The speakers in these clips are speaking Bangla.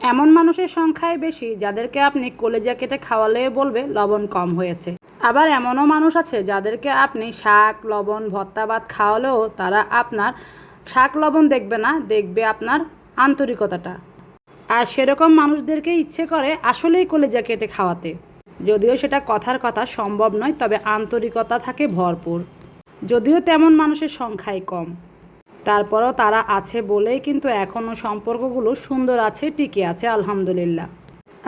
এমন মানুষের সংখ্যাই বেশি যাদেরকে আপনি কলেজা কেটে খাওয়ালে বলবে লবণ কম হয়েছে। আবার এমনও মানুষ আছে যাদেরকে আপনি শাক, লবণ, ভর্তা ভাত খাওয়ালেও তারা আপনার শাক, লবণ দেখবে না, দেখবে আপনার আন্তরিকতাটা। আর সেরকম মানুষদেরকে ইচ্ছে করে আসলেই কলেজা কেটে খাওয়াতে। যদিও সেটা কথার কথা সম্ভব নয়, তবে আন্তরিকতা থাকে ভরপুর। যদিও তেমন মানুষের সংখ্যাই কম। তারপরও তারা আছে বলেই কিন্তু এখনও সম্পর্কগুলো সুন্দর আছে টিকে আছে আলহামদুলিল্লাহ।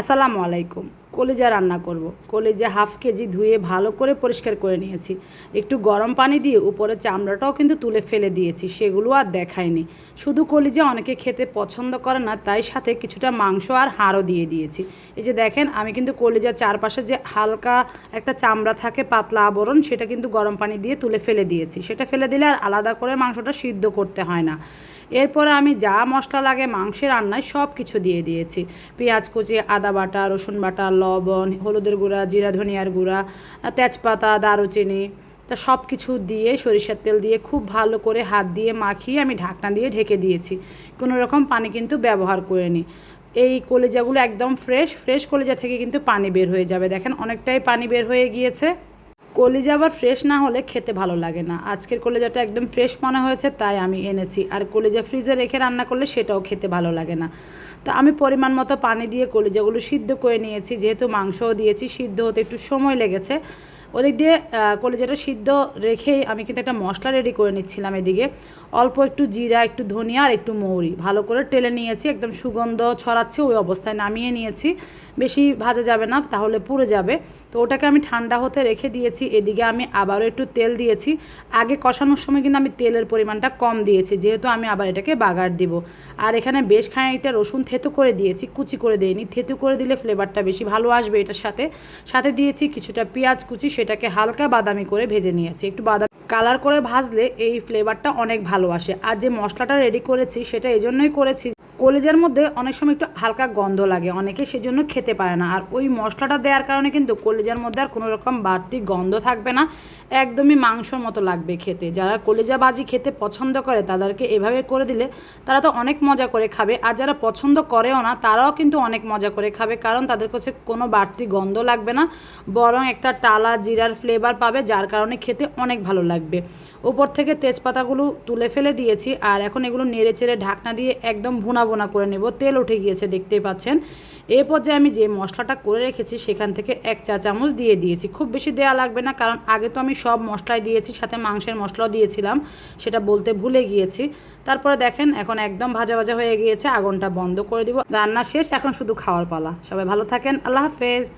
আসসালামু আলাইকুম। কলিজা রান্না করব। কলিজা হাফ কেজি ধুয়ে ভালো করে পরিষ্কার করে নিয়েছি। একটু গরম পানি দিয়ে উপরে চামড়াটাও কিন্তু তুলে ফেলে দিয়েছি, সেগুলো আর দেখায়নি। শুধু কলিজা অনেকে খেতে পছন্দ করে না, তাই সাথে কিছুটা মাংস আর হাড়ও দিয়ে দিয়েছি। এই যে দেখেন, আমি কিন্তু কলিজার চারপাশে যে হালকা একটা চামড়া থাকে, পাতলা আবরণ, সেটা কিন্তু গরম পানি দিয়ে তুলে ফেলে দিয়েছি। সেটা ফেলে দিলে আর আলাদা করে মাংসটা সিদ্ধ করতে হয় না। এরপরে আমি যা মশলা লাগে, মাংসের রান্নায় সব কিছু দিয়ে দিয়েছি। পেঁয়াজ কুচি, আদা বাটা, রসুন বাটা, লবণ, হলুদের গুঁড়া, জিরা, ধনিয়ার গুঁড়া, তেজপাতা, দারুচিনি, তা সব কিছু দিয়ে, সরিষার তেল দিয়ে খুব ভালো করে হাত দিয়ে মাখিয়ে আমি ঢাকনা দিয়ে ঢেকে দিয়েছি। কোনো রকম পানি কিন্তু ব্যবহার করিনি। এই কলেজাগুলো একদম ফ্রেশ ফ্রেশ কলেজা থেকে কিন্তু পানি বের হয়ে যাবে। দেখেন, অনেকটাই পানি বের হয়ে গিয়েছে। কলিজা আবার ফ্রেশ না হলে খেতে ভালো লাগে না। আজকের কলিজাটা একদম ফ্রেশ মনে হয়েছে, তাই আমি এনেছি। আর কলিজা ফ্রিজে রেখে রান্না করলে সেটাও খেতে ভালো লাগে না। তো আমি পরিমাণ মতো পানি দিয়ে কলিজাগুলো সিদ্ধ করে নিয়েছি। যেহেতু মাংসও দিয়েছি, সিদ্ধ হতে একটু সময় লেগেছে। ওদিক দিয়ে কলিজাটা সিদ্ধ রেখেই আমি কিন্তু একটা মশলা রেডি করে নিচ্ছিলাম এদিকে। অল্প একটু জিরা, একটু ধনিয়া আর একটু মৌরি। ভালো করে টেলে নিয়েছি, একদম সুগন্ধ ছড়াচ্ছে, ওই অবস্থায় নামিয়ে নিয়েছি। বেশি ভাজা যাবে না, তাহলে পুড়ে যাবে। তো ওটাকে আমি ঠান্ডা হতে রেখে দিয়েছি, এদিকে আমি আবারও একটু তেল দিয়েছি। আগে কষানোর সময় কিন্তু আমি তেলের পরিমাণটা কম দিয়েছি, যেহেতু আমি আবার এটাকে বাগার দিব। আর এখানে বেশ খানিকটা রসুন থেতু করে দিয়েছি, কুচি করে দিইনি। থেতু করে দিলে ফ্লেভারটা বেশি ভালো আসবে এটার সাথে। সাথে দিয়েছি কিছুটা পেঁয়াজ কুচি সেটাকে হালকা বাদামি করে ভেজে নিয়েছি। একটু বাদাম কালার করে ভাজলে এই ফ্লেভারটা অনেক ভালো আসে। আর যে মশলাটা রেডি করেছি, সেটা এজন্যই করেছি কলেজের মধ্যে অনেক সময় একটু হালকা গন্ধ লাগে, অনেকে সেজন্য খেতে পারে না। আর ওই মশলাটা দেওয়ার কারণে কিন্তু কলেজার মধ্যে আর কোনো রকম বাড়তি গন্ধ থাকবে না, একদমই মাংসর মতো লাগবে খেতে। যারা কলেজা বাজি খেতে পছন্দ করে, তাদেরকে এভাবে করে দিলে তারা তো অনেক মজা করে খাবে। আর যারা পছন্দ করেও না, তারাও কিন্তু অনেক মজা করে খাবে, কারণ তাদের কাছে কোনো বাড়তি গন্ধ লাগবে না, বরং একটা টালা জিরার ফ্লেভার পাবে, যার কারণে খেতে অনেক ভালো লাগবে। উপর থেকে তেজপাতাগুলো তুলে ফেলে দিয়েছি, আর এখন এগুলো নেড়ে চেড়ে ঢাকনা দিয়ে একদম ভুনা ভুনা করে নেব। তেল উঠে গিয়েছে দেখতে পাচ্ছেন। এ পর্যায়ে আমি যে মশলাটা করে রেখেছি, সেখান থেকে এক চা চামচ দিয়ে দিয়েছি। খুব বেশি দেওয়া লাগবে না, কারণ আগে তো আমি সব মশলাই দিয়েছি, সাথে মাংসের মশলাও দিয়েছিলাম, সেটা বলতে ভুলে গিয়েছি। তারপরে দেখেন, এখন একদম ভাজা ভাজা হয়ে গিয়েছে, আগুনটা বন্ধ করে দিব। রান্না শেষ, এখন শুধু খাওয়ার পালা। সবাই ভালো থাকেন, আল্লাহ হাফেজ।